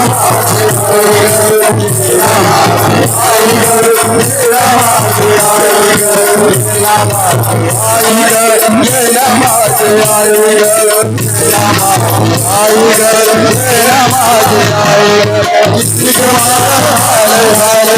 आयुज आयुजे Rama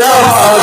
Namaz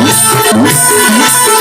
Música